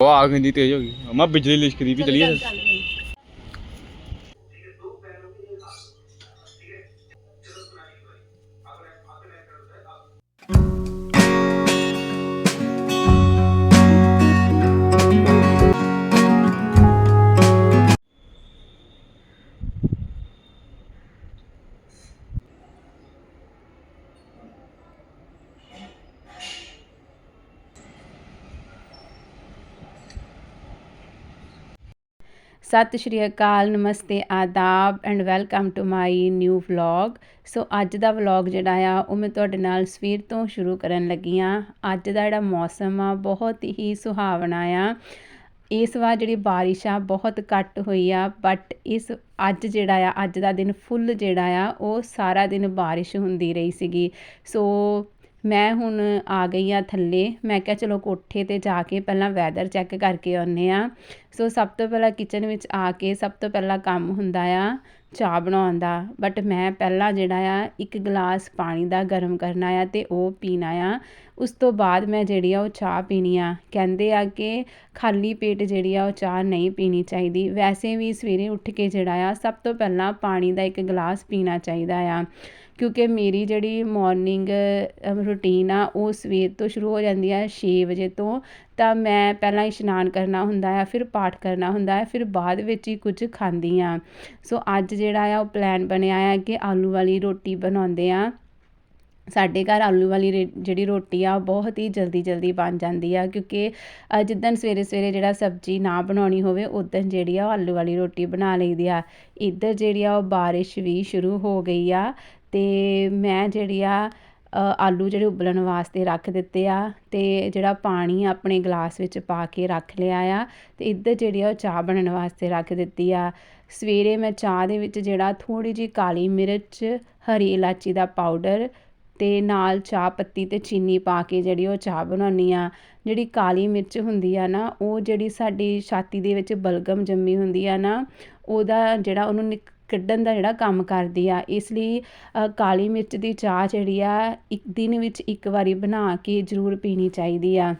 ਉਹ ਆ ਗਈ ਤੇਜ਼ ਹੋ ਗਈ। ਅਮਾ ਬਿਜਲੀ ਲਿਸ਼ਕਦੀ ਵੀ ਚਲੀਏ ਸਤਿ ਸ਼੍ਰੀ ਅਕਾਲ, ਨਮਸਤੇ, ਆਦਾਬ and welcome to my new vlog so ਅੱਜ ਦਾ ਵਲੌਗ ਜਿਹੜਾ ਆ, ਉਹ ਮੈਂ ਤੁਹਾਡੇ ਨਾਲ ਸਵੇਰ ਤੋਂ ਸ਼ੁਰੂ ਕਰਨ ਲੱਗੀ ਆ। ਅੱਜ ਦਾ ਜਿਹੜਾ ਮੌਸਮ ਆ, ਬਹੁਤ ਹੀ ਸੁਹਾਵਣਾ ਆ। ਇਸ ਵਾਰ ਜਿਹੜੀ ਬਾਰਿਸ਼ ਆ, ਬਹੁਤ ਘੱਟ ਹੋਈ ਆ ਬਟ ਇਸ ਅੱਜ ਜਿਹੜਾ ਆ, ਅੱਜ ਦਾ ਦਿਨ ਫੁੱਲ ਜਿਹੜਾ ਆ, ਉਹ ਸਾਰਾ ਦਿਨ ਬਾਰਿਸ਼ ਹੁੰਦੀ ਰਹੀ ਸੀਗੀ। ਸੋ ਮੈਂ ਹੁਣ ਆ ਗਈ ਆ ਥੱਲੇ। ਮੈਂ ਕਿਹਾ ਚਲੋ ਕੋਠੇ ਤੇ ਜਾ ਕੇ ਪਹਿਲਾਂ ਵੈਦਰ ਚੈੱਕ ਕਰਕੇ ਆਉਂਦੇ ਹਾਂ। ਸੋ ਸਭ ਤੋਂ ਪਹਿਲਾਂ ਕਿਚਨ ਵਿੱਚ ਆ ਕੇ ਸਭ ਤੋਂ ਪਹਿਲਾਂ ਕੰਮ ਹੁੰਦਾ ਆ ਚਾਹ ਬਣਾਉਣ ਦਾ। ਬਟ ਮੈਂ ਪਹਿਲਾਂ ਜਿਹੜਾ ਆ, ਇੱਕ ਗਲਾਸ ਪਾਣੀ ਦਾ ਗਰਮ ਕਰਨਾ ਆ ਅਤੇ ਉਹ ਪੀਣਾ ਆ। ਉਸ ਤੋਂ ਬਾਅਦ ਮੈਂ ਜਿਹੜੀ ਆ ਉਹ ਚਾਹ ਪੀਣੀ ਆ। ਕਹਿੰਦੇ ਆ ਕਿ ਖਾਲੀ ਪੇਟ ਜਿਹੜੀ ਆ ਉਹ ਚਾਹ ਨਹੀਂ ਪੀਣੀ ਚਾਹੀਦੀ। ਵੈਸੇ ਵੀ ਸਵੇਰੇ ਉੱਠ ਕੇ ਜਿਹੜਾ ਆ, ਸਭ ਤੋਂ ਪਹਿਲਾਂ ਪਾਣੀ ਦਾ ਇੱਕ ਗਲਾਸ ਪੀਣਾ ਚਾਹੀਦਾ ਆ। ਕਿਉਂਕਿ ਮੇਰੀ ਜਿਹੜੀ ਮੋਰਨਿੰਗ ਰੂਟੀਨ ਆ ਉਹ ਸਵੇਰ ਤੋਂ ਸ਼ੁਰੂ ਹੋ ਜਾਂਦੀ ਆ ਛੇ ਵਜੇ ਤੋਂ। ਤਾਂ ਮੈਂ ਪਹਿਲਾਂ ਇਸ਼ਨਾਨ ਕਰਨਾ ਹੁੰਦਾ ਹੈ ਫਿਰ ਪਾਠ ਕਰਨਾ ਹੁੰਦਾ ਹੈ ਫਿਰ ਬਾਅਦ ਵਿੱਚ ਹੀ ਕੁਝ ਖਾਂਦੀ ਹਾਂ ਸੋ ਅੱਜ ਜਿਹੜਾ ਆ ਉਹ ਪਲਾਨ ਬਣਿਆ ਆ ਕਿ ਆਲੂ ਵਾਲੀ ਰੋਟੀ ਬਣਾਉਂਦੇ ਆ। ਸਾਡੇ ਘਰ ਆਲੂ ਵਾਲੀ ਰੇ- ਜਿਹੜੀ ਰੋਟੀ ਆ ਉਹ ਬਹੁਤ ਹੀ ਜਲਦੀ ਜਲਦੀ ਬਣ ਜਾਂਦੀ ਆ ਕਿਉਂਕਿ ਅ, ਜਿੱਦਣ ਸਵੇਰੇ ਸਵੇਰੇ ਜਿਹੜਾ ਸਬਜ਼ੀ ਨਾ ਬਣਾਉਣੀ ਹੋਵੇ ਉਦੋਂ ਜਿਹੜੀ ਆ ਉਹ ਆਲੂ ਵਾਲੀ ਰੋਟੀ ਬਣਾ ਲਈਦੀ ਆ। ਇੱਧਰ ਜਿਹੜੀ ਆ ਉਹ ਬਾਰਿਸ਼ ਵੀ ਸ਼ੁਰੂ ਹੋ ਗਈ ਆ। ਅਤੇ ਮੈਂ ਜਿਹੜੀ ਆ ਆਲੂ ਜਿਹੜੇ ਉਬਲਣ ਵਾਸਤੇ ਰੱਖ ਦਿੱਤੇ ਆ ਅਤੇ ਜਿਹੜਾ ਪਾਣੀ ਆਪਣੇ ਗਲਾਸ ਵਿੱਚ ਪਾ ਕੇ ਰੱਖ ਲਿਆ ਆ ਅਤੇ ਇੱਧਰ ਜਿਹੜੀ ਆ ਉਹ ਚਾਹ ਬਣਨ ਵਾਸਤੇ ਰੱਖ ਦਿੱਤੀ ਆ। ਸਵੇਰੇ ਮੈਂ ਚਾਹ ਦੇ ਵਿੱਚ ਜਿਹੜਾ ਥੋੜ੍ਹੀ ਜਿਹੀ ਕਾਲੀ ਮਿਰਚ, ਹਰੀ ਇਲਾਚੀ ਦਾ ਪਾਊਡਰ ਅਤੇ ਨਾਲ ਚਾਹ ਪੱਤੀ ਅਤੇ ਚੀਨੀ ਪਾ ਕੇ ਜਿਹੜੀ ਉਹ ਚਾਹ ਬਣਾਉਂਦੀ ਹਾਂ ਜਿਹੜੀ ਕਾਲੀ ਮਿਰਚ ਹੁੰਦੀ ਆ ਨਾ, ਉਹ ਜਿਹੜੀ ਸਾਡੀ ਛਾਤੀ ਦੇ ਵਿੱਚ ਬਲਗਮ ਜੰਮੀ ਹੁੰਦੀ ਆ ਨਾ, ਉਹਦਾ ਜਿਹੜਾ ਉਹਨੂੰ ਨਿਕ- ਕੱਢਣ ਦਾ ਜਿਹੜਾ ਕੰਮ ਕਰਦੀ ਆ, ਇਸ ਲਈ ਕਾਲੀ ਮਿਰਚ ਦੀ ਚਾਹ ਜਿਹੜੀ ਆ, ਇੱਕ ਦਿਨ ਵਿੱਚ ਇੱਕ ਵਾਰੀ ਬਣਾ ਕੇ ਜ਼ਰੂਰ ਪੀਣੀ ਚਾਹੀਦੀ ਆ।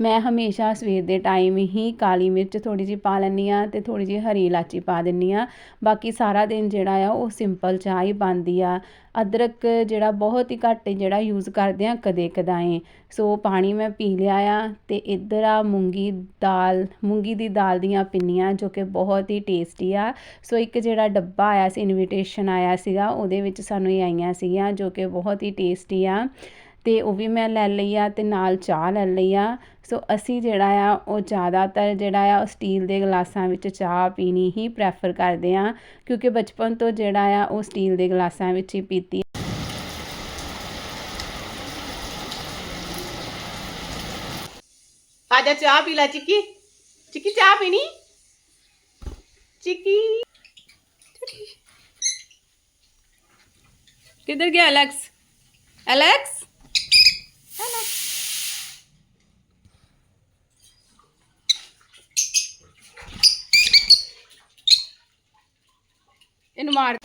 ਮੈਂ ਹਮੇਸ਼ਾ ਸਵੇਰ ਦੇ ਟਾਈਮ ਹੀ ਕਾਲੀ ਮਿਰਚ ਥੋੜ੍ਹੀ ਜਿਹੀ ਪਾ ਲੈਂਦੀ ਹਾਂ ਅਤੇ ਥੋੜ੍ਹੀ ਜਿਹੀ ਹਰੀ ਇਲਾਚੀ ਪਾ ਦਿੰਦੀ ਹਾਂ। ਬਾਕੀ ਸਾਰਾ ਦਿਨ ਜਿਹੜਾ ਆ ਉਹ ਸਿੰਪਲ ਚਾਹ ਹੀ ਬਣਦੀ ਆ। ਅਦਰਕ ਜਿਹੜਾ ਬਹੁਤ ਹੀ ਘੱਟ ਜਿਹੜਾ ਯੂਜ਼ ਕਰਦੇ ਹਾਂ ਕਦੇ ਕਦਾਏ ਸੋ ਪਾਣੀ ਮੈਂ ਪੀ ਲਿਆ ਆ ਅਤੇ ਇੱਧਰ ਆ ਮੂੰਗੀ ਦਾਲ, ਮੂੰਗੀ ਦੀ ਦਾਲ ਦੀਆਂ ਪਿੰਨੀਆਂ ਜੋ ਕਿ ਬਹੁਤ ਹੀ ਟੇਸਟੀ ਆ। ਸੋ ਇੱਕ ਜਿਹੜਾ ਡੱਬਾ ਆਇਆ ਸੀ ਇਨਵੀਟੇਸ਼ਨ ਆਇਆ ਸੀਗਾ, ਉਹਦੇ ਵਿੱਚ ਸਾਨੂੰ ਇਹ ਆਈਆਂ ਸੀਗੀਆਂ ਜੋ ਕਿ ਬਹੁਤ ਹੀ ਟੇਸਟੀ ਆ। ਤੇ ਉਹ ਵੀ ਮੈਂ ਲੈ ਲਈ ਆ ਤੇ ਨਾਲ ਚਾਹ ਲੈ ਲਈ ਆ। ਸੋ ਅਸੀਂ ਜਿਹੜਾ ਆ ਉਹ ਜ਼ਿਆਦਾਤਰ ਜਿਹੜਾ ਆ ਉਹ ਸਟੀਲ ਦੇ ਗਲਾਸਾਂ ਵਿੱਚ ਚਾਹ ਪੀਣੀ ਹੀ ਪ੍ਰੈਫਰ ਕਰਦੇ ਆ ਕਿਉਂਕਿ ਬਚਪਨ ਤੋਂ ਜਿਹੜਾ ਆ ਉਹ ਸਟੀਲ ਦੇ ਗਲਾਸਾਂ ਵਿੱਚ ਹੀ ਪੀਤੀ। ਆਜਾ ਚਾਹ ਪੀ ਲੈ ਚਿੱਕੀ। ਚਿੱਕੀ ਚਾਹ ਪੀਣੀ? ਚਿੱਕੀ। ਕਿੱਧਰ ਗਿਆ ਅਲੈਕਸ? ਅਲੈਕਸ? ਇਹਨੂੰ ਮਾਰ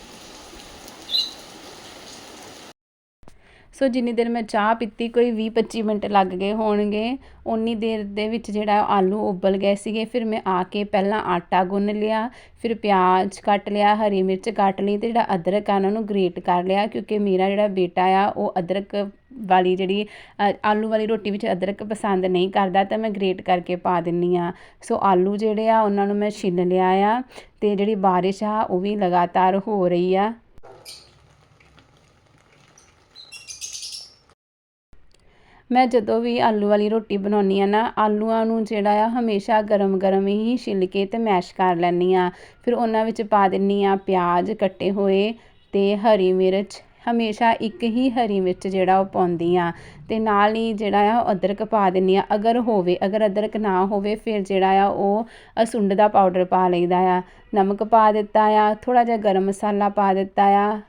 ਸੋ ਜਿੰਨੀ ਦੇਰ ਮੈਂ ਚਾਹ ਪੀਤੀ, ਕੋਈ ਵੀਹ ਪੱਚੀ ਮਿੰਟ ਲੱਗ ਗਏ ਹੋਣਗੇ। ਉਨੀ ਦੇਰ ਦੇ ਵਿੱਚ ਜਿਹੜਾ ਆਲੂ ਉਬਲ ਗਏ ਸੀਗੇ, ਫਿਰ ਮੈਂ ਆ ਕੇ ਪਹਿਲਾਂ ਆਟਾ ਗੁੰਨ ਲਿਆ, ਫਿਰ ਪਿਆਜ਼ ਕੱਟ ਲਿਆ, ਹਰੀ ਮਿਰਚ ਕੱਟ ਲਈ ਅਤੇ ਜਿਹੜਾ ਅਦਰਕ ਆ ਉਹਨਾਂ ਨੂੰ ਗ੍ਰੇਟ ਕਰ ਲਿਆ, ਕਿਉਂਕਿ ਮੇਰਾ ਜਿਹੜਾ ਬੇਟਾ ਆ, ਉਹ ਅਦਰਕ ਵਾਲੀ ਜਿਹੜੀ ਆਲੂ ਵਾਲੀ ਰੋਟੀ ਵਿੱਚ ਅਦਰਕ ਪਸੰਦ ਨਹੀਂ ਕਰਦਾ, ਤਾਂ ਮੈਂ ਗ੍ਰੇਟ ਕਰਕੇ ਪਾ ਦਿੰਨੀ ਆ। ਸੋ ਆਲੂ ਜਿਹੜੇ ਆ, ਉਹਨਾਂ ਨੂੰ ਮੈਂ ਛਿੱਲ ਲਿਆ ਆ ਅਤੇ ਜਿਹੜੀ ਬਾਰਿਸ਼ ਆ, ਉਹ ਵੀ ਲਗਾਤਾਰ ਹੋ ਰਹੀ ਆ। ਮੈਂ ਜਦੋਂ ਵੀ ਆਲੂ ਵਾਲੀ ਰੋਟੀ ਬਣਾਉਂਦੀ ਹਾਂ ਨਾ, ਆਲੂਆਂ ਨੂੰ ਜਿਹੜਾ ਆ ਹਮੇਸ਼ਾ ਗਰਮ ਗਰਮ ਹੀ ਛਿੱਲ ਕੇ ਅਤੇ ਮੈਸ਼ ਕਰ ਲੈਂਦੀ ਹਾਂ। ਫਿਰ ਉਹਨਾਂ ਵਿੱਚ ਪਾ ਦਿੰਦੀ ਹਾਂ ਪਿਆਜ਼ ਕੱਟੇ ਹੋਏ ਅਤੇ ਹਰੀ ਮਿਰਚ। ਹਮੇਸ਼ਾ ਇੱਕ ਹੀ ਹਰੀ ਮਿਰਚ ਜਿਹੜਾ ਉਹ ਪਾਉਂਦੀ ਹਾਂ ਅਤੇ ਨਾਲ ਹੀ ਜਿਹੜਾ ਆ ਉਹ ਅਦਰਕ ਪਾ ਦਿੰਦੀ ਹਾਂ। ਅਗਰ ਹੋਵੇ, ਅਗਰ ਅਦਰਕ ਨਾ ਹੋਵੇ, ਫਿਰ ਜਿਹੜਾ ਆ ਉਹ ਅਸੁੰਡ ਦਾ ਪਾਊਡਰ ਪਾ ਲਈਦਾ ਆ। ਨਮਕ ਪਾ ਦਿੱਤਾ ਆ, ਥੋੜ੍ਹਾ ਜਿਹਾ ਗਰਮ ਮਸਾਲਾ ਪਾ ਦਿੱਤਾ ਆ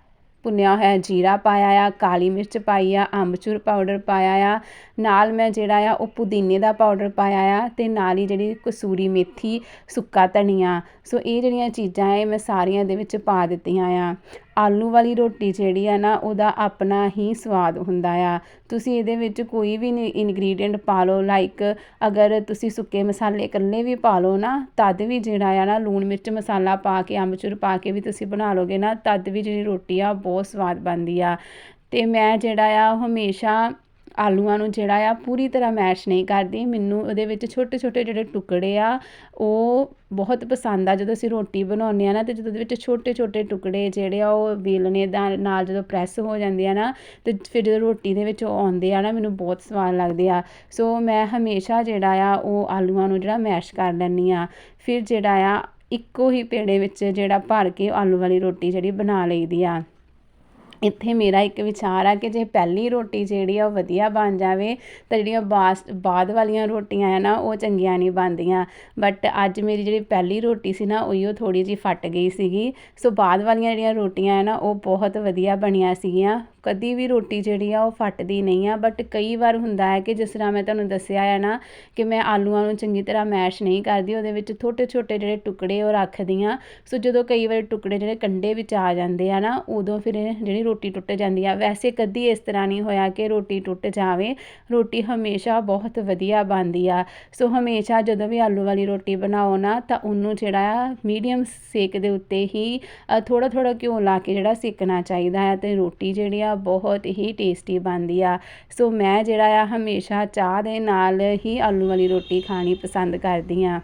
ਭੁੰਨਿਆ ਹੋਇਆ ਜੀਰਾ ਪਾਇਆ ਆ, ਕਾਲੀ ਮਿਰਚ ਪਾਈ ਆ, ਅੰਬਚੂਰ ਪਾਊਡਰ ਪਾਇਆ ਆ, ਨਾਲ ਮੈਂ ਜਿਹੜਾ ਆ ਉਹ ਪੁਦੀਨੇ ਦਾ ਪਾਊਡਰ ਪਾਇਆ ਆ ਤੇ ਨਾਲ ਹੀ ਜਿਹੜੀ ਕਸੂਰੀ ਮੇਥੀ ਸੁੱਕਾ ਧਨੀਆ। ਸੋ ਇਹ ਜਿਹੜੀਆਂ ਚੀਜ਼ਾਂ ਐ, ਮੈਂ ਸਾਰੀਆਂ ਦੇ ਵਿੱਚ ਪਾ ਦਿੱਤੀਆਂ ਆ। ਆਲੂ ਵਾਲੀ ਰੋਟੀ ਜਿਹੜੀ ਆ ਨਾ, ਉਹਦਾ ਆਪਣਾ ਹੀ ਸਵਾਦ ਹੁੰਦਾ ਆ। ਤੁਸੀਂ ਇਹਦੇ ਵਿੱਚ ਕੋਈ ਵੀ ਇਨਗਰੀਡੀਅੰਟ ਪਾ ਲਓ ਲਾਈਕ ਅਗਰ ਤੁਸੀਂ ਸੁੱਕੇ ਮਸਾਲੇ ਇਕੱਲੇ ਵੀ ਪਾ ਲਓ ਨਾ, ਤਦ ਵੀ ਜਿਹੜਾ ਆ ਨਾ, ਲੂਣ ਮਿਰਚ ਮਸਾਲਾ ਪਾ ਕੇ, ਅੰਬਚੂਰ ਪਾ ਕੇ ਵੀ ਤੁਸੀਂ ਬਣਾ ਲੋਗੇ ਨਾ, ਤਦ ਵੀ ਜਿਹੜੀ ਰੋਟੀ ਆ ਬਹੁਤ ਸਵਾਦ ਬਣਦੀ ਆ। ਅਤੇ ਮੈਂ ਜਿਹੜਾ ਆ ਹਮੇਸ਼ਾ ਆਲੂਆਂ ਨੂੰ ਜਿਹੜਾ ਆ, ਪੂਰੀ ਤਰ੍ਹਾਂ ਮੈਸ਼ ਨਹੀਂ ਕਰਦੀ। ਮੈਨੂੰ ਉਹਦੇ ਵਿੱਚ ਛੋਟੇ ਛੋਟੇ ਜਿਹੜੇ ਟੁਕੜੇ ਆ, ਉਹ ਬਹੁਤ ਪਸੰਦ ਆ। ਜਦੋਂ ਅਸੀਂ ਰੋਟੀ ਬਣਾਉਂਦੇ ਆ ਨਾ, ਤੇ ਜਦੋਂ ਉਹਦੇ ਵਿੱਚ ਛੋਟੇ ਛੋਟੇ ਟੁਕੜੇ ਜਿਹੜੇ ਆ, ਉਹ ਵੇਲਣੇ ਦਾ ਨਾਲ ਜਦੋਂ ਪ੍ਰੈਸ ਹੋ ਜਾਂਦੇ ਆ ਨਾ, ਤੇ ਫਿਰ ਜਦੋਂ ਰੋਟੀ ਦੇ ਵਿੱਚ ਉਹ ਆਉਂਦੇ ਆ ਨਾ, ਮੈਨੂੰ ਬਹੁਤ ਸਵਾਦ ਲੱਗਦੇ ਆ। ਸੋ ਮੈਂ ਹਮੇਸ਼ਾ ਜਿਹੜਾ ਆ, ਉਹ ਆਲੂਆਂ ਨੂੰ ਜਿਹੜਾ ਮੈਸ਼ ਕਰ ਲੈਂਦੀ ਆ। ਫਿਰ ਜਿਹੜਾ ਆ, ਇੱਕੋ ਹੀ ਪੇੜੇ ਵਿੱਚ ਜਿਹੜਾ ਭਰ ਕੇ ਆਲੂ ਵਾਲੀ ਰੋਟੀ ਜਿਹੜੀ ਬਣਾ ਲਈਦੀ ਆ। ਇੱਥੇ ਮੇਰਾ ਇੱਕ ਵਿਚਾਰ ਆ ਕਿ ਜੇ ਪਹਿਲੀ ਰੋਟੀ ਜਿਹੜੀ ਆ ਉਹ ਵਧੀਆ ਬਣ ਜਾਵੇ, ਤਾਂ ਜਿਹੜੀਆਂ ਬਾਸ, ਬਾਅਦ ਵਾਲੀਆਂ ਰੋਟੀਆਂ ਆ ਨਾ, ਉਹ ਚੰਗੀਆਂ ਨਹੀਂ ਬਣਦੀਆਂ। ਬਟ ਅੱਜ ਮੇਰੀ ਜਿਹੜੀ ਪਹਿਲੀ ਰੋਟੀ ਸੀ ਨਾ, ਉਹੀਓ ਥੋੜੀ ਜਿਹੀ ਫਟ ਗਈ ਸੀਗੀ। ਸੋ ਬਾਅਦ ਵਾਲੀਆਂ ਜਿਹੜੀਆਂ ਰੋਟੀਆਂ ਆ ਨਾ, ਉਹ ਬਹੁਤ ਵਧੀਆ ਬਣੀਆਂ ਸੀਗੀਆਂ। ਕਦੀ ਵੀ ਰੋਟੀ ਜਿਹੜੀ ਆ, ਉਹ ਫਟਦੀ ਨਹੀਂ ਆ। ਬਟ ਕਈ ਵਾਰ ਹੁੰਦਾ ਹੈ ਕਿ ਜਿਸ ਤਰ੍ਹਾਂ ਮੈਂ ਤੁਹਾਨੂੰ ਦੱਸਿਆ ਹੈ ਨਾ, ਕਿ ਮੈਂ ਆਲੂਆਂ ਨੂੰ ਚੰਗੀ ਤਰ੍ਹਾਂ ਮੈਸ਼ ਨਹੀਂ ਕਰਦੀ, ਉਹਦੇ ਵਿੱਚ ਛੋਟੇ ਛੋਟੇ ਜਿਹੜੇ ਟੁਕੜੇ ਉਹ ਰੱਖਦੀ ਆ ਸੋ ਜਦੋਂ ਕਈ ਵਾਰ ਟੁਕੜੇ ਜਿਹੜੇ ਕੰਡੇ ਵਿੱਚ ਆ ਜਾਂਦੇ ਆ ਨਾ, ਉਦੋਂ ਫਿਰ ਇਹ ਜਿਹੜੀ ਰੋਟੀ ਟੁੱਟ ਜਾਂਦੀ ਆ। ਵੈਸੇ ਕਦੀ ਇਸ ਤਰ੍ਹਾਂ ਨਹੀਂ ਹੋਇਆ ਕਿ ਰੋਟੀ ਟੁੱਟ ਜਾਵੇ। ਰੋਟੀ ਹਮੇਸ਼ਾ ਬਹੁਤ ਵਧੀਆ ਬਣਦੀ ਆ। ਸੋ ਹਮੇਸ਼ਾ ਜਦੋਂ ਵੀ ਆਲੂ ਵਾਲੀ ਰੋਟੀ ਬਣਾਓ ਨਾ, ਤਾਂ ਉਹਨੂੰ ਜਿਹੜਾ ਆ ਮੀਡੀਅਮ ਸੇਕ ਦੇ ਉੱਤੇ ਹੀ ਥੋੜਾ ਥੋੜਾ ਘਿਓ ਲਾ ਕੇ ਜਿਹੜਾ ਸੇਕਣਾ ਚਾਹੀਦਾ ਹੈ ਤੇ ਰੋਟੀ ਜਿਹੜੀ ਆ ਬਹੁਤ ਹੀ ਟੇਸਟੀ ਬਣਦੀ ਆ। ਸੋ ਮੈਂ ਜਿਹੜਾ ਆ ਹਮੇਸ਼ਾ ਚਾਹ ਦੇ ਨਾਲ ਹੀ ਆਲੂ ਵਾਲੀ ਰੋਟੀ ਖਾਣੀ ਪਸੰਦ ਕਰਦੀ ਆ।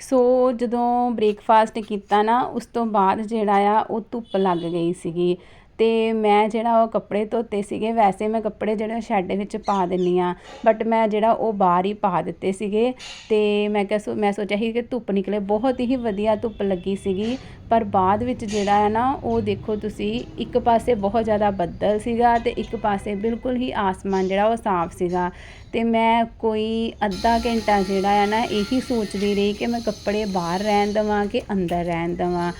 ਸੋ ਜਦੋਂ ਬ੍ਰੇਕਫਾਸਟ ਕੀਤਾ ਨਾ, ਉਸ ਤੋਂ ਬਾਅਦ ਜਿਹੜਾ ਆ, ਉਹ ਧੁੱਪ ਲੱਗ ਗਈ ਸੀਗੀ। ਅਤੇ ਮੈਂ ਜਿਹੜਾ ਉਹ ਕੱਪੜੇ ਧੋਤੇ ਸੀਗੇ, ਵੈਸੇ ਮੈਂ ਕੱਪੜੇ ਜਿਹੜੇ ਸ਼ੈੱਡ ਵਿੱਚ ਪਾ ਦਿੰਦੀ ਹਾਂ ਬਟ ਮੈਂ ਜਿਹੜਾ ਉਹ ਬਾਹਰ ਹੀ ਪਾ ਦਿੱਤੇ ਸੀਗੇ। ਅਤੇ ਮੈਂ ਕਿਹਾ ਸੋ, ਮੈਂ ਸੋਚਿਆ ਸੀ ਕਿ ਧੁੱਪ ਨਿਕਲੇ, ਬਹੁਤ ਹੀ ਵਧੀਆ ਧੁੱਪ ਲੱਗੀ ਸੀਗੀ। ਪਰ ਬਾਅਦ ਵਿੱਚ ਜਿਹੜਾ ਹੈ ਨਾ, ਉਹ ਦੇਖੋ ਤੁਸੀਂ, ਇੱਕ ਪਾਸੇ ਬਹੁਤ ਜ਼ਿਆਦਾ ਬੱਦਲ ਸੀਗਾ ਅਤੇ ਇੱਕ ਪਾਸੇ ਬਿਲਕੁਲ ਹੀ ਆਸਮਾਨ ਜਿਹੜਾ ਉਹ ਸਾਫ਼ ਸੀਗਾ। ਤੇ ਮੈਂ ਕੋਈ ਅੱਧਾ ਘੰਟਾ ਜਿਹੜਾ ਆ ਨਾ ਇਹੀ ਸੋਚਦੀ ਰਹੀ ਕਿ ਮੈਂ ਕੱਪੜੇ ਬਾਹਰ ਰਹਿਣ ਦੇਵਾਂ ਕਿ ਅੰਦਰ ਰਹਿਣ ਦੇਵਾਂ।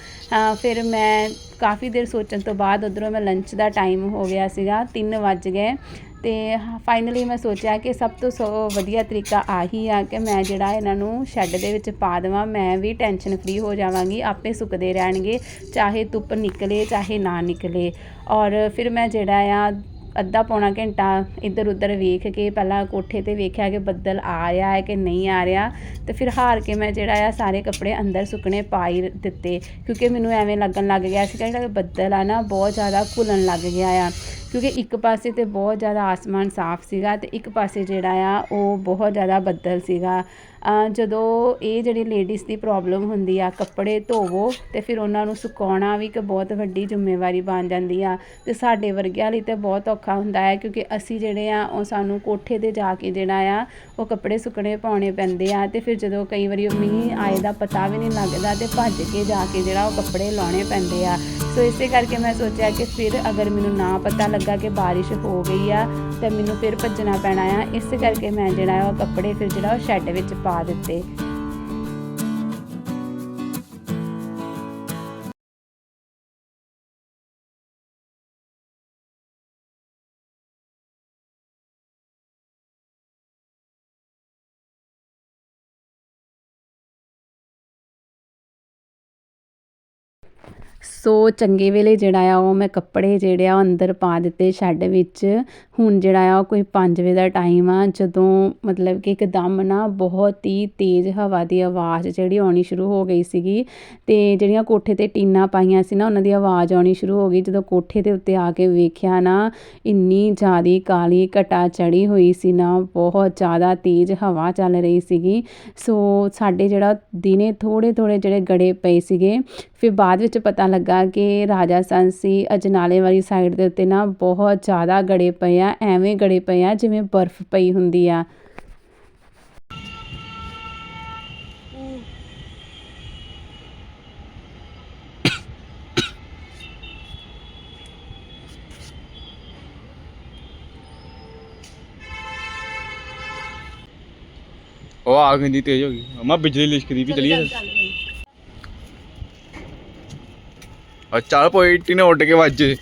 ਫਿਰ ਮੈਂ ਕਾਫੀ ਦੇਰ ਸੋਚਣ ਤੋਂ ਬਾਅਦ ਉਧਰੋਂ ਮੈਂ ਲੰਚ ਦਾ ਟਾਈਮ ਹੋ ਗਿਆ ਸੀਗਾ 3 ਵੱਜ ਗਏ। ਤੇ ਫਾਈਨਲੀ ਮੈਂ ਸੋਚਿਆ ਕਿ ਸਭ ਤੋਂ ਸੋ ਵਧੀਆ ਤਰੀਕਾ ਆਹੀ ਆ ਕਿ ਮੈਂ ਜਿਹੜਾ ਇਹਨਾਂ ਨੂੰ ਸ਼ੈੱਡ ਦੇ ਵਿੱਚ ਪਾ ਦੇਵਾਂ, ਮੈਂ ਵੀ ਟੈਨਸ਼ਨ ਫ੍ਰੀ ਹੋ ਜਾਵਾਂਗੀ, ਆਪੇ ਸੁੱਕਦੇ ਰਹਿਣਗੇ, ਚਾਹੇ ਧੁੱਪ ਨਿਕਲੇ, ਚਾਹੇ ਨਾ ਨਿਕਲੇ। ਔਰ ਫਿਰ ਮੈਂ ਜਿਹੜਾ ਆ ਅੱਧਾ ਪੌਣਾ ਘੰਟਾ ਇੱਧਰ ਉੱਧਰ ਵੇਖ ਕੇ ਪਹਿਲਾਂ ਕੋਠੇ ਤੇ ਵੇਖਿਆ ਕਿ ਬੱਦਲ ਆ ਰਿਹਾ ਹੈ ਕਿ ਨਹੀਂ ਆ ਰਿਹਾ ਅਤੇ ਫਿਰ ਹਾਰ ਕੇ ਮੈਂ ਜਿਹੜਾ ਆ ਸਾਰੇ ਕੱਪੜੇ ਅੰਦਰ ਸੁੱਕਣੇ ਪਾ ਹੀ ਦਿੱਤੇ ਕਿਉਂਕਿ ਮੈਨੂੰ ਐਵੇਂ ਲੱਗਣ ਲੱਗ ਗਿਆ ਸੀ ਕਿ ਜਿਹੜਾ ਬੱਦਲ ਆ ਨਾ ਬਹੁਤ ਜ਼ਿਆਦਾ ਘੁਲਣ ਲੱਗ ਗਿਆ ਆ। ਕਿਉਂਕਿ ਇੱਕ ਪਾਸੇ ਤੇ ਬਹੁਤ ਜ਼ਿਆਦਾ ਆਸਮਾਨ ਸਾਫ਼ ਸੀਗਾ ਅਤੇ ਇੱਕ ਪਾਸੇ ਜਿਹੜਾ ਆ ਉਹ ਬਹੁਤ ਜ਼ਿਆਦਾ ਬੱਦਲ ਸੀਗਾ। ਜਦੋਂ ਇਹ ਜਿਹੜੀ ਲੇਡੀਜ਼ ਦੀ ਪ੍ਰੋਬਲਮ ਹੁੰਦੀ ਆ, ਕੱਪੜੇ ਧੋਵੋ ਤੇ ਫਿਰ ਉਹਨਾਂ ਨੂੰ ਸੁਕਾਉਣਾ ਵੀ ਇੱਕ ਬਹੁਤ ਵੱਡੀ ਜ਼ਿੰਮੇਵਾਰੀ ਬਣ ਜਾਂਦੀ ਆ। ਅਤੇ ਸਾਡੇ ਵਰਗਿਆਂ ਲਈ ਤਾਂ ਬਹੁਤ ਔਖਾ ਹੁੰਦਾ ਹੈ ਕਿਉਂਕਿ ਅਸੀਂ ਜਿਹੜੇ ਆ, ਉਹ ਸਾਨੂੰ ਕੋਠੇ ਤੇ ਜਾ ਕੇ ਜਿਹੜਾ ਆ, ਉਹ ਕੱਪੜੇ ਸੁੱਕਣੇ ਪਾਉਣੇ ਪੈਂਦੇ ਆ ਅਤੇ ਫਿਰ ਜਦੋਂ ਕਈ ਵਾਰੀ ਉਹ ਮੀਂਹ ਆਏ ਦਾ ਪਤਾ ਵੀ ਨਹੀਂ ਲੱਗਦਾ ਅਤੇ ਭੱਜ ਕੇ ਜਾ ਕੇ ਜਿਹੜਾ ਉਹ ਕੱਪੜੇ ਲਾਉਣੇ ਪੈਂਦੇ ਆ। ਸੋ ਇਸੇ ਕਰਕੇ ਮੈਂ ਸੋਚਿਆ ਕਿ ਫਿਰ ਅਗਰ ਮੈਨੂੰ ਨਾ ਪਤਾ ਲੱਗਾ ਕਿ ਬਾਰਿਸ਼ ਹੋ ਗਈ ਆ ਤੇ ਮੈਨੂੰ ਫਿਰ ਭੱਜਣਾ ਪੈਣਾ ਆ। ਇਸ ਕਰਕੇ ਮੈਂ ਜਿਹੜਾ ਉਹ ਕੱਪੜੇ ਫਿਰ ਜਿਹੜਾ ਉਹ ਸ਼ੈੱਡ ਵਿੱਚ ਪਾ ਦਿੱਤੇ। ਸੋ ਚੰਗੇ ਵੇਲੇ ਜਿਹੜਾ ਆ, ਉਹ ਮੈਂ ਕੱਪੜੇ ਜਿਹੜੇ ਆ, ਉਹ ਅੰਦਰ ਪਾ ਦਿੱਤੇ ਸ਼ੈੱਡ ਵਿੱਚ। ਹੁਣ ਜਿਹੜਾ ਆ, ਉਹ ਕੋਈ 5 ਵਜੇ ਦਾ ਟਾਈਮ ਆ, ਜਦੋਂ ਮਤਲਬ ਕਿ ਇੱਕਦਮ ਨਾ ਬਹੁਤ ਹੀ ਤੇਜ਼ ਹਵਾ ਦੀ ਆਵਾਜ਼ ਜਿਹੜੀ ਆਉਣੀ ਸ਼ੁਰੂ ਹੋ ਗਈ ਸੀਗੀ ਤੇ ਜਿਹੜੀਆਂ ਕੋਠੇ ਤੇ ਟੀਨਾਂ ਪਾਈਆਂ ਸੀ ਨਾ, ਉਹਨਾਂ ਦੀ ਆਵਾਜ਼ ਆਉਣੀ ਸ਼ੁਰੂ ਹੋ ਗਈ। ਜਦੋਂ ਕੋਠੇ ਦੇ ਉੱਤੇ ਆ ਕੇ ਵੇਖਿਆ ਨਾ, ਇੰਨੀ ਜ਼ਿਆਦੀ ਕਾਲੀ ਘਟਾ ਚੜੀ ਹੋਈ ਸੀ ਨਾ, ਬਹੁਤ ਜ਼ਿਆਦਾ ਤੇਜ਼ ਹਵਾ ਚੱਲ ਰਹੀ ਸੀਗੀ। ਸੋ ਸਾਡੇ ਜਿਹੜਾ ਦਿਨੇ ਥੋੜੇ ਥੋੜੇ ਜਿਹੜੇ ਗੜੇ ਪਏ ਸੀਗੇ, ਫਿਰ ਬਾਅਦ ਵਿੱਚ ਪਤਾ ਲੱਗਾ ਕਿ ਰਾਜਾ ਸੰਸੀ ਅਜਨਾਲੇ ਵਾਲੀ ਸਾਈਡ ਦੇ ਉੱਤੇ ਨਾ ਬਹੁਤ ਜ਼ਿਆਦਾ ਗੜੇ ਪਏ ਆ ਐਵੇਂ ਗੜੇ ਪਏ ਆ ਜਿਵੇਂ ਬਰਫ਼ ਪਈ ਹੁੰਦੀ ਆ। ਉਹ ਆ ਗਈ ਤੇਜ਼ ਹੋ ਗਈ। ਅਮਾ ਬਿਜਲੀ ਲਿਸ਼ਕਦੀ ਵੀ ਚਾਲ। ਚੱਲ ਕੋਈ ਉੱਡ ਕੇ ਵੱਜ वाजचे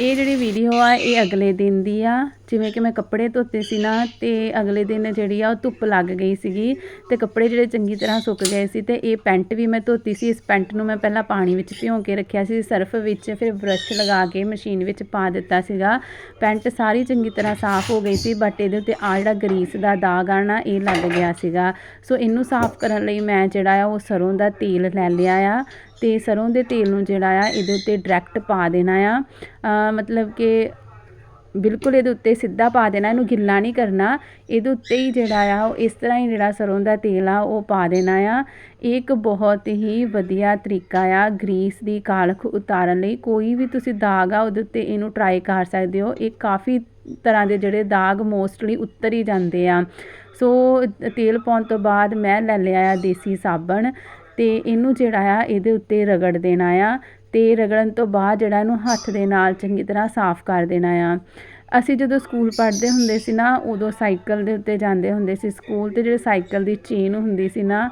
ਇਹ ਜਿਹੜੀ ਵੀਡੀਓ ਆ ਇਹ ਅਗਲੇ ਦਿਨ ਦੀ ਆ। ਜਿਵੇਂ ਕਿ ਮੈਂ ਕੱਪੜੇ ਧੋਤੇ ਸੀ ਨਾ, ਤੇ ਅਗਲੇ ਦਿਨ ਜਿਹੜੀ ਆ ਉਹ ਧੁੱਪ ਲੱਗ ਗਈ ਸੀਗੀ ਤੇ ਕੱਪੜੇ ਜਿਹੜੇ ਚੰਗੀ ਤਰ੍ਹਾਂ ਸੁੱਕ ਗਏ ਸੀ ਤੇ ਇਹ ਪੈਂਟ ਵੀ ਮੈਂ ਧੋਤੀ ਸੀ। ਇਸ ਪੈਂਟ ਨੂੰ ਮੈਂ ਪਹਿਲਾਂ ਪਾਣੀ ਵਿੱਚ ਭਿਉਂ ਕੇ ਰੱਖਿਆ ਸੀ, ਸਰਫ ਵਿੱਚ ਫਿਰ ਬ੍ਰਸ਼ ਲਗਾ ਕੇ ਮਸ਼ੀਨ ਵਿੱਚ ਪਾ ਦਿੱਤਾ ਸੀਗਾ। ਪੈਂਟ ਸਾਰੀ ਚੰਗੀ ਤਰ੍ਹਾਂ ਸਾਫ਼ ਹੋ ਗਈ ਸੀ ਬਟ ਇਹਦੇ ਉੱਤੇ ਆ ਜਿਹੜਾ ਗਰੀਸ ਦਾ ਦਾਗ ਆ ਨਾ, ਇਹ ਲੱਗ ਗਿਆ ਸੀਗਾ। ਸੋ ਇਹਨੂੰ ਸਾਫ਼ ਕਰਨ ਲਈ ਮੈਂ ਜਿਹੜਾ ਆ ਉਹ ਸਰੋਂ ਦਾ ਤੇਲ ਲੈ ਲਿਆ ਆ ਤੇ ਸਰੋਂ ਦੇ ਤੇਲ ਨੂੰ ਜਿਹੜਾ ਆ ਇਹਦੇ ਉੱਤੇ ਡਾਇਰੈਕਟ ਪਾ ਦੇਣਾ ਆ। ਮਤਲਬ ਕਿ ਬਿਲਕੁਲ ਇਹਦੇ ਉੱਤੇ ਸਿੱਧਾ ਪਾ ਦੇਣਾ, ਇਹਨੂੰ ਗਿੱਲਾ ਨਹੀਂ ਕਰਨਾ। ਇਹਦੇ ਉੱਤੇ ਹੀ ਜਿਹੜਾ ਆ, ਉਹ ਇਸ ਤਰ੍ਹਾਂ ਹੀ ਜਿਹੜਾ ਸਰੋਂ ਦਾ ਤੇਲ ਆ, ਉਹ ਪਾ ਦੇਣਾ ਆ। ਇਹ ਇੱਕ ਬਹੁਤ ਹੀ ਵਧੀਆ ਤਰੀਕਾ ਆ ਗਰੀਸ ਦੀ ਕਾਲਖ ਉਤਾਰਨ ਲਈ। ਕੋਈ ਵੀ ਤੁਸੀਂ ਦਾਗ ਆ, ਉਹਦੇ ਉੱਤੇ ਇਹਨੂੰ ਟਰਾਈ ਕਰ ਸਕਦੇ ਹੋ। ਇਹ ਕਾਫੀ ਤਰ੍ਹਾਂ ਦੇ ਜਿਹੜੇ ਦਾਗ ਮੋਸਟਲੀ ਉੱਤਰ ਹੀ ਜਾਂਦੇ ਆ। ਸੋ, ਤੇਲ ਪਾਉਣ ਤੋਂ ਬਾਅਦ ਮੈਂ ਲੈ ਲਿਆ ਆ ਦੇਸੀ ਸਾਬਣ ਤੇ ਇਹਨੂੰ ਜਿਹੜਾ ਆ, ਇਹਦੇ ਉੱਤੇ ਰਗੜ ਦੇਣਾ ਆ। ਅਤੇ ਰਗੜਨ ਤੋਂ ਬਾਅਦ ਜਿਹੜਾ ਇਹਨੂੰ ਹੱਥ ਦੇ ਨਾਲ ਚੰਗੀ ਤਰ੍ਹਾਂ ਸਾਫ਼ ਕਰ ਦੇਣਾ ਆ। ਅਸੀਂ ਜਦੋਂ ਸਕੂਲ ਪੜ੍ਹਦੇ ਹੁੰਦੇ ਸੀ ਨਾ, ਉਦੋਂ ਸਾਈਕਲ ਦੇ ਉੱਤੇ ਜਾਂਦੇ ਹੁੰਦੇ ਸੀ ਸਕੂਲ ਅਤੇ ਜਿਹੜੇ ਸਾਈਕਲ ਦੀ ਚੇਨ ਹੁੰਦੀ ਸੀ ਨਾ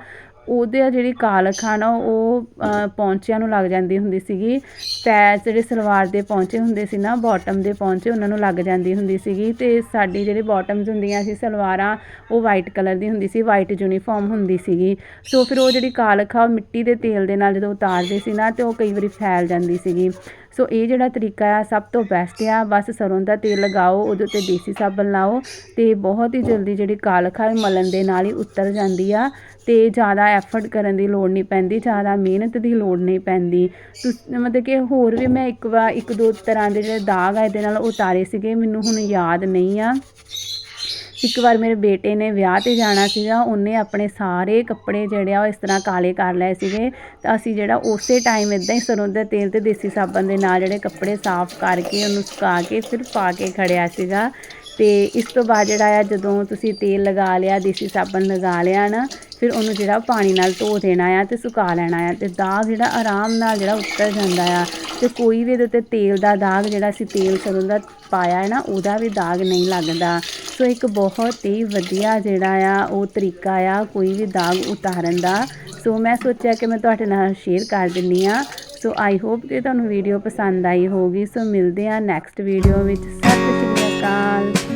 ਉਹਦੇ ਆ ਜਿਹੜੀ ਕਾਲਖ ਆ ਨਾ ਉਹ ਅ, ਪੌਂਚਿਆਂ ਨੂੰ ਲੱਗ ਜਾਂਦੀ ਹੁੰਦੀ ਸੀਗੀ। ਪੈਚ ਜਿਹੜੇ ਸਲਵਾਰ ਦੇ ਪੌਂਚੇ ਹੁੰਦੇ ਸੀ ਨਾ ਬਾਟਮ ਦੇ ਪੌਂਚੇ ਉਹਨਾਂ ਨੂੰ ਲੱਗ ਜਾਂਦੀ ਹੁੰਦੀ ਸੀਗੀ। ਤੇ ਸਾਡੀ ਜਿਹੜੀ ਬਾਟਮਸ ਹੁੰਦੀਆਂ ਸੀ ਸਲਵਾਰਾਂ ਉਹ ਵਾਈਟ ਕਲਰ ਦੀ ਹੁੰਦੀ ਸੀ ਵਾਈਟ ਯੂਨੀਫਾਰਮ ਹੁੰਦੀ ਸੀਗੀ। ਸੋ ਫਿਰ ਉਹ ਜਿਹੜੀ ਕਾਲਖ ਆ ਉਹ ਮਿੱਟੀ ਦੇ ਤੇਲ ਦੇ ਨਾਲ ਜਦੋਂ ਉਤਾਰਦੇ ਸੀ ਨਾ ਤੇ ਉਹ ਕਈ ਵਾਰੀ ਫੈਲ ਜਾਂਦੀ ਸੀਗੀ। ਸੋ ਇਹ ਜਿਹੜਾ ਤਰੀਕਾ ਆ, ਸਭ ਤੋਂ ਬੈਸਟ ਆ। ਬਸ ਸਰੋਂ ਦਾ ਤੇਲ ਲਗਾਓ, ਉਹਦੇ ਉੱਤੇ ਦੇਸੀ ਸਾਬਣ ਲਾਓ ਤੇ ਬਹੁਤ ਹੀ ਜਲਦੀ ਜਿਹੜੀ ਕਾਲਖ ਆ ਮਲਣ ਦੇ ਨਾਲ ਹੀ ਉਤਰ ਜਾਂਦੀ ਆ ਤੇ ਜ਼ਿਆਦਾ ਐਫਰਟ ਕਰਨ ਦੀ ਲੋੜ ਨਹੀਂ ਪੈਂਦੀ, ਜ਼ਿਆਦਾ ਮਿਹਨਤ ਦੀ ਲੋੜ ਨਹੀਂ ਪੈਂਦੀ। ਤੁਸ- ਮਤਲਬ ਕਿ ਹੋਰ ਵੀ ਮੈਂ ਇੱਕ ਵਾਰ, ਇੱਕ ਦੋ ਤਰ੍ਹਾਂ ਦੇ ਜਿਹੜੇ ਦਾਗ ਆ, ਇਹਦੇ ਨਾਲ ਉਤਾਰੇ ਸੀਗੇ, ਮੈਨੂੰ ਹੁਣ ਯਾਦ ਨਹੀਂ ਆ। ਇੱਕ ਵਾਰ ਮੇਰੇ ਬੇਟੇ ਨੇ ਵਿਆਹ ਤੇ ਜਾਣਾ ਸੀਗਾ, ਉਹਨੇ ਆਪਣੇ ਸਾਰੇ ਕੱਪੜੇ ਜਿਹੜੇ ਆ ਉਹ ਇਸ ਤਰ੍ਹਾਂ ਕਾਲੇ ਕਰ ਲਏ ਸੀਗੇ। ਤਾਂ ਅਸੀਂ ਜਿਹੜਾ ਉਸੇ ਟਾਈਮ ਇਦਾਂ ਹੀ ਸਰੋਂ ਦੇ ਤੇਲ ਤੇ ਦੇਸੀ ਸਾਬਣ ਦੇ ਨਾਲ ਜਿਹੜੇ ਕੱਪੜੇ ਸਾਫ਼ ਕਰਕੇ ਉਹਨੂੰ ਸੁਕਾ ਕੇ, ਫਿਰ ਪਾ ਕੇ ਖੜਿਆ ਸੀਗਾ। ਅਤੇ ਇਸ ਤੋਂ ਬਾਅਦ ਜਿਹੜਾ ਆ, ਜਦੋਂ ਤੁਸੀਂ ਤੇਲ ਲਗਾ ਲਿਆ, ਦੇਸੀ ਸਾਬਣ ਲਗਾ ਲਿਆ ਨਾ, ਫਿਰ ਉਹਨੂੰ ਜਿਹੜਾ ਪਾਣੀ ਨਾਲ ਧੋ ਦੇਣਾ ਆ ਅਤੇ ਸੁਕਾ ਲੈਣਾ ਆ ਅਤੇ ਦਾਗ ਜਿਹੜਾ ਆਰਾਮ ਨਾਲ ਜਿਹੜਾ ਉੱਤਰ ਜਾਂਦਾ ਆ ਅਤੇ ਕੋਈ ਵੀ ਇਹਦੇ ਉੱਤੇ ਤੇਲ ਦਾ ਦਾਗ ਜਿਹੜਾ ਅਸੀਂ ਤੇਲ ਸਰੋਂ ਦਾ ਪਾਇਆ ਹੈ ਨਾ, ਉਹਦਾ ਵੀ ਦਾਗ ਨਹੀਂ ਲੱਗਦਾ। ਸੋ ਇੱਕ ਬਹੁਤ ਹੀ ਵਧੀਆ ਜਿਹੜਾ ਆ, ਉਹ ਤਰੀਕਾ ਆ ਕੋਈ ਵੀ ਦਾਗ ਉਤਾਰਨ ਦਾ। ਸੋ ਮੈਂ ਸੋਚਿਆ ਕਿ ਮੈਂ ਤੁਹਾਡੇ ਨਾਲ ਸ਼ੇਅਰ ਕਰ ਦਿੰਨੀ ਆ। ਸੋ ਆਈ ਹੋਪ ਕਿ ਤੁਹਾਨੂੰ ਵੀਡੀਓ ਪਸੰਦ ਆਈ ਹੋਊਗੀ। ਸੋ ਮਿਲਦੇ ਆ ਨੈਕਸਟ ਵੀਡੀਓ ਵਿੱਚ। ਸਤਿ ਸ਼੍ਰੀ ਅਕਾਲ।